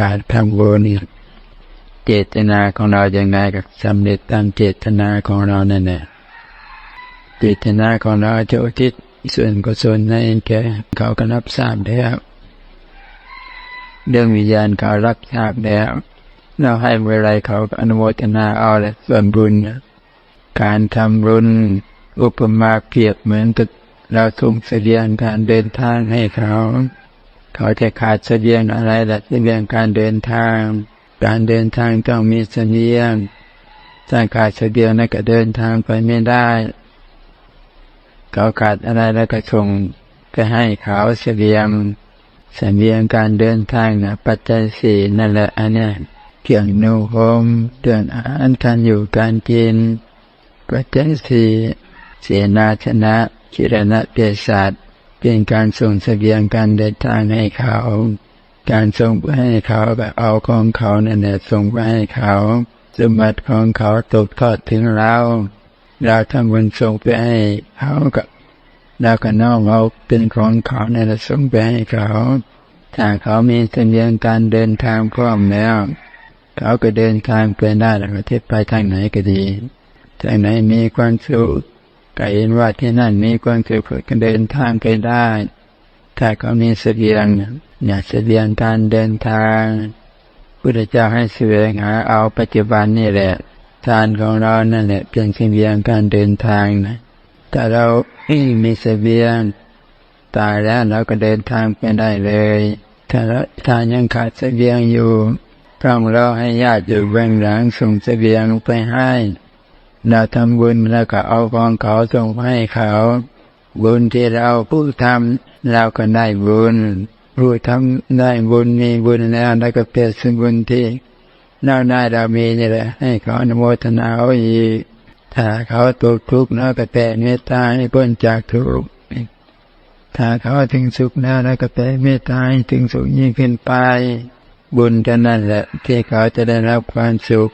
การทำบุญเจตนาของเราอย่างไรก็สำเร็จตามเจตนาของเรานั่นแหละเจตนาของเราจะอุทิศส่วนกุศลในแก่เขาก็รับทราบแล้วเรื่องวิญญาณเขารับทราบแล้วเราให้เวลาเขาก็อนุโมทนาเอาเลยส่วนบุญการทำบุญอุปมาเปรียบเหมือนกับเราทุ่มเสบียงการเดินทางให้เขา เขาจะขาดเสบียงอะไรล่ะเสบียงการเดินทาง การเดินทางต้องมีเสบียงถ้าขาดเสบียงนั่นก็เดินทางไปไม่ได้ เขาขาดอะไรแล้วก็ส่งไปให้เขาเสบียงเสบียงการเดินทางนะปัจจัยสี่นั่นแหละอันเนี้ยเครื่องนูโฮมเตือนอาหารการอยู่การกินปัจจัยสี่เสนาชนะคิรณะเปียศาสตร์ เป็นการส่งเสบียงการเดินทางให้เขา การส่งไปให้เขาแบบเอาของเขาเนี่ยนะส่งไปให้เขาสมบัติของเขาตกทอดถึงเราเราทำบุญส่งไปให้เขาก็เราก็น้อมเอาเป็นของเขาเนี่ยนะส่งไปให้เขาถ้าเขามีเสบียงการเดินทางพร้อมแล้ว เขาก็เดินทางไปได้ประเทศไปทางไหนก็ดีทางไหนมีความสุข ก็เห็นว่าที่นั่นมีความสุขก็เดินทางไปได้ ถ้าเขามีเสบียงเนี่ยเสบียงการเดินทางพุทธเจ้าให้เสวงหาเอาปัจจุบันนี่แหละ ทานของเรานั่นแหละเป็นเสบียงการเดินทางนะถ้าเราไม่มีเสบียงตายแล้วเราก็เดินทางไปได้เลย ถ้าเราทานยังขาดเสบียงอยู่ต้องรอให้ญาติอยู่เบื้องหลังส่งเสบียงไปให้ เราทำบุญแล้วก็เอาของเขาส่งให้เขา บุญที่เราผู้ทำเราก็ได้บุญผู้ทำได้บุญมีบุญแล้วแล้วก็เป็นส่วนบุญที่เราได้เรามีนี่แหละให้เขาอนุโมทนาเอาอีกถ้าเขาตกทุกข์แล้วก็แผ่เมตตาให้พ้นจากทุกข์ถ้าเขาถึงสุขแล้วแล้วก็แผ่เมตตาให้ถึงสุขยิ่งขึ้นไป บุญเท่านั้นแหละที่เขาจะได้รับความสุข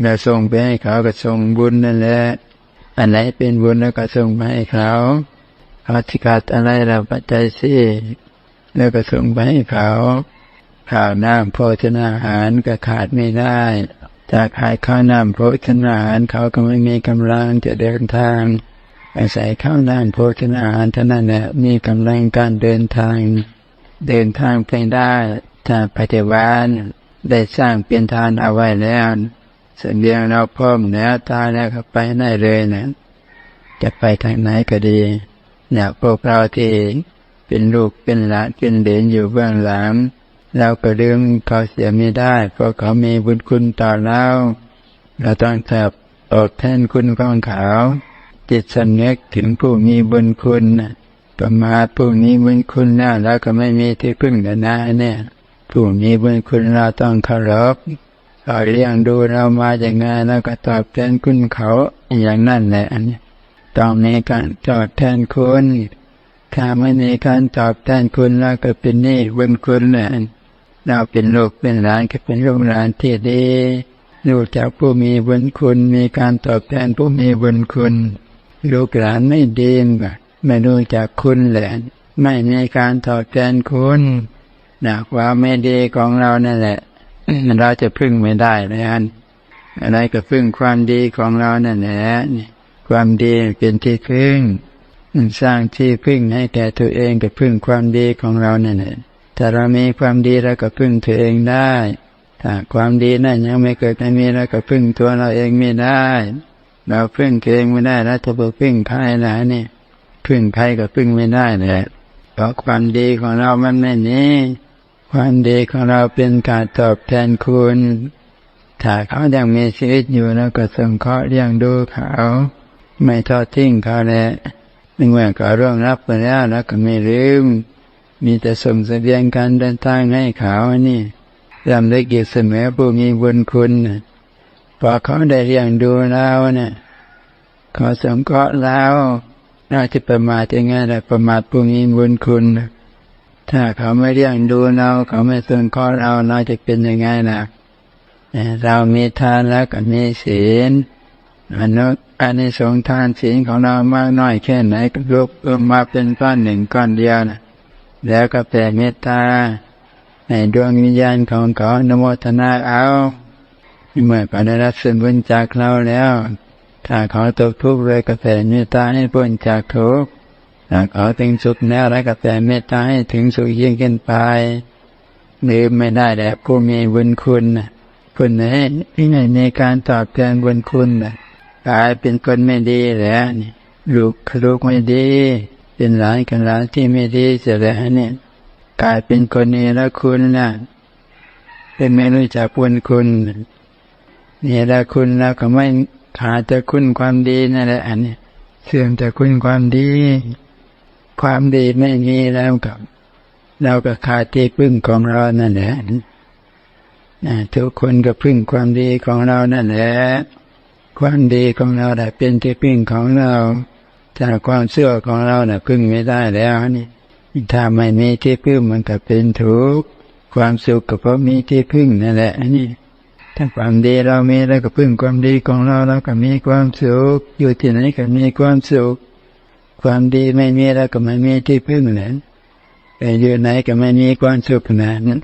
เราส่งไปให้เขาก็ส่งบุญนั่นแหละอันไหนเป็นบุญแล้วก็ส่งไปให้เขาเขาที่ขาดอะไรเราปัจจัยสี่แล้วก็ส่งไปให้เขาข้าวน้ำโภชนาอาหารก็ขาดไม่ได้ถ้าขาดข้าวน้ำโภชนาอาหารเขาก็ไม่มีกำลังจะเดินทางอาศัยข้าวน้ำโภชนาอาหารเท่านั้นแหละมีกำลังการเดินทาง เดินทางไปได้ถ้าปฏิวัติได้สร้างเป็นทานเอาไว้แล้ว สเสบียงเราพร้อมแล้วตายแล้วก็ไปได้เลยนะจะไปทางไหนก็ดีเนี่ยพวกเราที่เป็นลูกเป็นหลานเป็นเหลนอยู่เบื้องหลังเราก็ลืมเขาเสียไม่ได้ เพราะเขามีบุญคุณต่อเราเราต้องตอบตอบแทนคุณของเขาจิตสำนึกถึงผู้มีบุญคุณประมาทผู้มีบุญคุณแล้วเราก็ไม่มีที่พึ่งแล้วนะเนี่ยผู้มีบุญคุณเราต้องเคารพ เขาเลี้ยงดูเรามาอย่างไงแล้วก็ตอบแทนคุณเขาอย่างนั้นแหละอันนี้ต้องมีการตอบแทนคุณถ้าไม่มีการตอบแทนคุณแล้วก็เป็นหนี้บุญคุณแหละเราเป็นลูกเป็นหลานก็เป็นลูกหลานที่ดีรู้จักผู้มีบุญคุณ มีการตอบแทนผู้มีบุญคุณลูกหลานไม่ดีไม่รู้จักคุณแหละไม่มีการตอบแทนคุณหนะควาไม่ดีของเรานั่นแหละ เราจะพึ่งไม่ได้เลยอันอะไรก็พึ่งความดีของเรานั่นแหละความดีเป็นที่พึ่งสร้างที่พึ่งให้แก่ตัวเองกับพึ่งความดีของเรานั่นแหละถ้าเรามีความดีเราก็พึ่งตัวเองได้ถ้าความดีนั่นยังไม่เกิดไม่มีเราก็พึ่งตัวเราเองไม่ได้ เราพึ่งตัวเองไม่ได้แล้วจะไปพึ่งใครนะนี่พึ่งใครก็พึ่งไม่ได้เลยเพราะความดีของเรามันไม่นี้ ความดีของเราเป็นการตอบแทนคุณ ถ้าเขายังมีชีวิตอยู่เราก็สงเคราะห์เลี้ยงดูเขา ไม่ทอดทิ้งเขาแหละเมื่อเขาร่วงรับไปแล้วแล้วก็ไม่ลืม มีแต่ส่งเสบียงการเดินทางให้เขานี่รำลึกอยู่เสมอผู้มีบุญคุณพอเขาได้เลี้ยงดูเราเนี่ยเขาสงเคราะห์เราเราจะประมาทยังไงล่ะประมาทผู้มีบุญคุณ ถ้าเขาไม่เลี้ยงดูเรา เขาไม่สงเคราะห์เราเราจะเป็นยังไงล่ะเรามีทานแล้วก็มีศีลอันนั้อันในสงทานศีลของเรามากน้อยแค่ไหนก็รวบรวมมาเป็นก้อนหนึ่งก้อนเดียวนะแล้วก็แผ่เมตตาในดวงวิญญาณของเขาอนโมทนาเอาเมื่อเขาได้รับส่วนบุญจากเราแล้ว ถ้าเขาตกทุกข์เลยก็แผ่เมตตาให้พ้นจากทุกข์ ขาถึงสุขแล้วแล้วก็แผ่เมตตาให้ถึงสุขยิ่งขึ้นไปลืมไม่ได้แหละผู้มีบุญคุณคุณไหนที่ไหนในการตอบแทนบุญคุณกลายเป็นคนไม่ดีแล้วนี่ลูกลูกไม่ดี เป็นหลานกันหลานที่ไม่ดีเสียแล้วเนี่ยกลายเป็นคนนี้แล้วคุณน่ะเป็นไม่รู้จักบุญคุณน่ะนี่แหละคุณเราก็ไม่ขาดแต่คุณความดีนั่นแหละอันนี้เสื่อมแต่คุณความดี ความดีไม่มีแล้วกับ เราก็ขาดที่พึ่งของเรานั่นแหละนะทุกคนก็พึ่งความดีของเรานั่นแหละ ความดีของเราแหละเป็นที่พึ่งของเราถ้าความเชื่อของเราน่ะพึ่งไม่ได้แล้วนี่ถ้าไม่มีที่พึ่งมันก็เป็นทุกข์ความสุขก็เพราะมีที่พึ่งนั่นแหละนนี้ถ้าความดีเรามีแล้วก็พึ่งความดีของเราเราก็มีความสุขอยู่ที่ไหนก็มีความสุข ความดีไม่มีแล้วก็ไม่มีที่พึ่งนั้นแต่อยู่ไหนก็ไม่มีความสุขนั้น